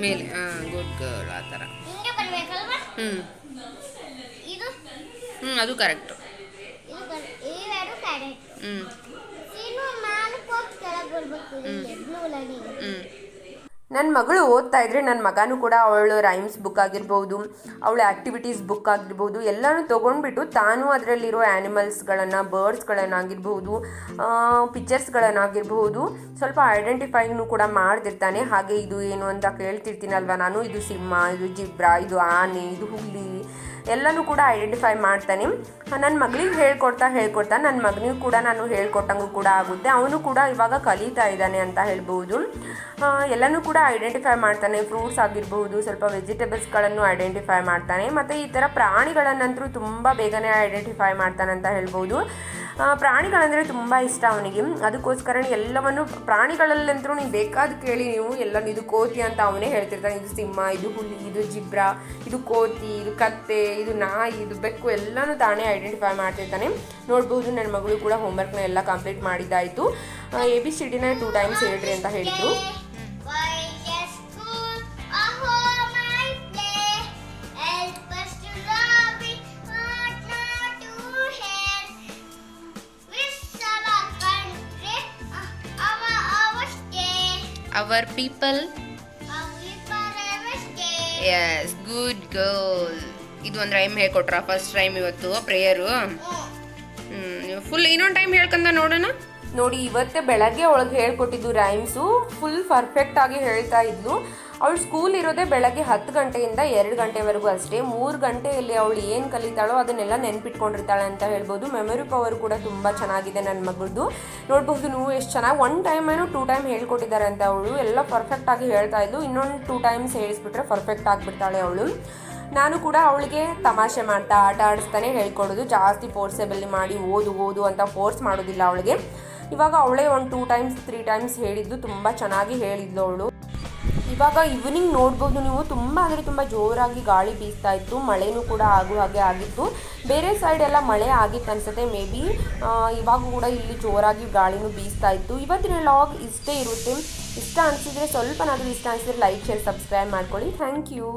ಮೇಲೆ ಹಾಂ ಗುಡ್ ಗರ್ಲ್ ಆ ಥರ. ಹ್ಞೂ ಹ್ಞೂ ಅದು ಕರೆಕ್ಟು ಇದು ಬರ್- ಇವೆರಡು ಕ್ಯಾರೆಟ್ ಹ್ಞೂ ಇನ್ನು ನಾಲ್ಕು ಹೋಗಿ ಕೆಳಗೆ ಬರ್ಬೇಕು ಇಲ್ಲಿ ಬ್ಲೂ ಲೈನಿಗೆ ಹ್ಞೂ ನನ್ನ ಮಗಳು ಓದ್ತಾ ಇದ್ರೆ ನನ್ನ ಮಗನೂ ಕೂಡ ಅವಳು ರೈಮ್ಸ್ ಬುಕ್ ಆಗಿರ್ಬೋದು, ಅವಳ ಆ್ಯಕ್ಟಿವಿಟೀಸ್ ಬುಕ್ ಆಗಿರ್ಬೋದು, ಎಲ್ಲನೂ ತೊಗೊಂಡ್ಬಿಟ್ಟು ತಾನು ಅದರಲ್ಲಿರೋ ಆ್ಯನಿಮಲ್ಸ್ಗಳನ್ನು ಬರ್ಡ್ಸ್ಗಳನ್ನಾಗಿರ್ಬೋದು ಪಿಕ್ಚರ್ಸ್ಗಳನ್ನಾಗಿರ್ಬೋದು ಸ್ವಲ್ಪ ಐಡೆಂಟಿಫೈನು ಕೂಡ ಮಾಡ್ತಿರ್ತಾನೆ ಹಾಗೆ ಇದು ಏನು ಅಂತ ಕೇಳ್ತಿರ್ತೀನಲ್ವ ನಾನು? ಇದು ಸಿಂಹ, ಇದು ಜಿಬ್ರಾ, ಇದು ಆನೆ, ಇದು ಹುಲಿ ಎಲ್ಲನೂ ಕೂಡ ಐಡೆಂಟಿಫೈ ಮಾಡ್ತಾನೆ. ನನ್ನ ಮಗಳಿಗೆ ಹೇಳ್ಕೊಡ್ತಾ ಹೇಳ್ಕೊಡ್ತಾ ನನ್ನ ಮಗನಿಗೂ ಕೂಡ ನಾನು ಹೇಳ್ಕೊಟ್ಟಂಗೂ ಕೂಡ ಆಗುತ್ತೆ. ಅವನು ಕೂಡ ಇವಾಗ ಕಲಿತಾ ಇದ್ದಾನೆ ಅಂತ ಹೇಳ್ಬೋದು. ಎಲ್ಲನೂ ಕೂಡ ಐಡೆಂಟಿಫೈ ಮಾಡ್ತಾನೆ. ಫ್ರೂಟ್ಸ್ ಆಗಿರ್ಬೋದು, ಸ್ವಲ್ಪ ವೆಜಿಟೇಬಲ್ಸ್ಗಳನ್ನು ಐಡೆಂಟಿಫೈ ಮಾಡ್ತಾನೆ. ಮತ್ತು ಈ ಥರ ಪ್ರಾಣಿಗಳನ್ನಂತರೂ ತುಂಬ ಬೇಗನೆ ಐಡೆಂಟಿಫೈ ಮಾಡ್ತಾನೆ ಅಂತ ಹೇಳ್ಬೋದು. ಪ್ರಾಣಿಗಳಂದರೆ ತುಂಬ ಇಷ್ಟ ಅವನಿಗೆ. ಅದಕ್ಕೋಸ್ಕರ ಎಲ್ಲವನ್ನು ಪ್ರಾಣಿಗಳಲ್ಲಂತರೂ ನೀವು ಬೇಕಾದ ಕೇಳಿ ನೀವು ಎಲ್ಲ ಇದು ಕೋತಿ ಅಂತ ಅವನೇ ಹೇಳ್ತಿರ್ತಾನೆ. ಇದು ಸಿಂಹ, ಇದು ಹುಲಿ, ಇದು ಜಿಬ್ರಾ, ಇದು ಕೋತಿ, ಇದು ಕತ್ತೆ, ಇದು ನಾಯಿ, ಇದು ಬೆಕ್ಕು ಎಲ್ಲನೂ ತಾನೇ ಐಡೆಂಟಿಫೈ ಮಾಡ್ತಿರ್ತಾನೆ. ನೋಡ್ಬೋದು ನನ್ನ ಮಗಳು ಕೂಡ ಹೋಮ್ವರ್ಕ್ನ ಎಲ್ಲ ಕಂಪ್ಲೀಟ್ ಮಾಡಿದ್ದಾಯಿತು. ಎ ಬಿ ಸಿ ಡಿನ ಟೂ ಟೈಮ್ಸ್ ಹೇಳ್ರಿ ಅಂತ ಹೇಳಿದ್ರು. Our people. Yes good girl ಇದು ಒಂದು ರೈಮ್ ಹೇಳ್ಕೊಟ್ರ? ಫಸ್ಟ್ ರೈಮ್ ಇವತ್ತು ಪ್ರೇಯರು. ಹ್ಞೂ ಫುಲ್ ಇನ್ನೊಂದು ಟೈಮ್ ಹೇಳ್ಕಂದ ನೋಡೋಣ? ನೋಡಿ ಇವತ್ತೇ ಬೆಳಗ್ಗೆ ಒಳಗೆ ಹೇಳ್ಕೊಟ್ಟಿದ್ದು ರೈಮ್ಸು ಫುಲ್ ಪರ್ಫೆಕ್ಟ್ ಆಗಿ ಹೇಳ್ತಾ ಇದ್ಲು. ಅವಳು ಸ್ಕೂಲ್ ಇರೋದೇ ಬೆಳಗ್ಗೆ ಹತ್ತು ಗಂಟೆಯಿಂದ ಎರಡು ಗಂಟೆವರೆಗೂ ಅಷ್ಟೇ. ಮೂರು ಗಂಟೆಯಲ್ಲಿ ಅವಳು ಏನು ಕಲಿತಾಳೋ ಅದನ್ನೆಲ್ಲ ನೆನ್ಪಿಟ್ಕೊಂಡಿರ್ತಾಳೆ ಅಂತ ಹೇಳ್ಬೋದು. ಮೆಮೊರಿ ಪವರ್ ಕೂಡ ತುಂಬ ಚೆನ್ನಾಗಿದೆ ನನ್ನ ಮಗಳದು. ನೋಡ್ಬೋದು ನೀವು ಎಷ್ಟು ಚೆನ್ನಾಗಿ ಒನ್ ಟೈಮ್ ಏನೋ ಟೂ ಟೈಮ್ ಹೇಳ್ಕೊಟ್ಟಿದ್ದಾರೆ ಅಂತ ಅವಳು. ಎಲ್ಲ ಪರ್ಫೆಕ್ಟ್ ಆಗಿ ಹೇಳ್ತಾ ಇದ್ಲು. ಇನ್ನೊಂದು ಟೂ ಟೈಮ್ಸ್ ಹೇಳಿಸ್ಬಿಟ್ರೆ ಪರ್ಫೆಕ್ಟ್ ಆಗಿಬಿಡ್ತಾಳೆ ಅವಳು. ನಾನು ಕೂಡ ಅವಳಿಗೆ ತಮಾಷೆ ಮಾಡ್ತಾ, ಆಟ ಆಡಿಸ್ತಾನೆ ಹೇಳ್ಕೊಡೋದು. ಜಾಸ್ತಿ ಫೋರ್ಸೆಬಲ್ ಮಾಡಿ ಓದು ಓದು ಅಂತ ಫೋರ್ಸ್ ಮಾಡೋದಿಲ್ಲ ಅವಳಿಗೆ. ಇವಾಗ ಅವಳೇ ಒಂದು ಟೂ ಟೈಮ್ಸ್ ತ್ರೀ ಟೈಮ್ಸ್ ಹೇಳಿದ್ದು ತುಂಬ ಚೆನ್ನಾಗಿ ಹೇಳಿದ್ಲು ಅವಳು. ಇವಾಗ ಈವ್ನಿಂಗ್ ನೋಡ್ಬೋದು ನೀವು. ತುಂಬ ಅಂದರೆ ತುಂಬ ಜೋರಾಗಿ ಗಾಳಿ ಬೀಸ್ತಾ ಇತ್ತು. ಮಳೆನೂ ಕೂಡ ಆಗೋ ಹಾಗೆ ಆಗಿತ್ತು. ಬೇರೆ ಸೈಡ್ ಎಲ್ಲ ಮಳೆ ಆಗಿತ್ತು ಅನ್ಸುತ್ತೆ. ಮೇ ಬಿ ಇವಾಗ ಕೂಡ ಇಲ್ಲಿ ಜೋರಾಗಿ ಗಾಳಿನೂ ಬೀಸ್ತಾ ಇತ್ತು. ಇವತ್ತಿನ ಲಾಗ್ ಇಷ್ಟೇ ಇರುತ್ತೆ. ಇಷ್ಟ ಅನಿಸಿದರೆ ಸ್ವಲ್ಪನಾದರೂ ಇಷ್ಟ ಅನಿಸಿದ್ರೆ ಲೈಕ್ ಶೇರ್ ಸಬ್ಸ್ಕ್ರೈಬ್ ಮಾಡ್ಕೊಳ್ಳಿ. Thank you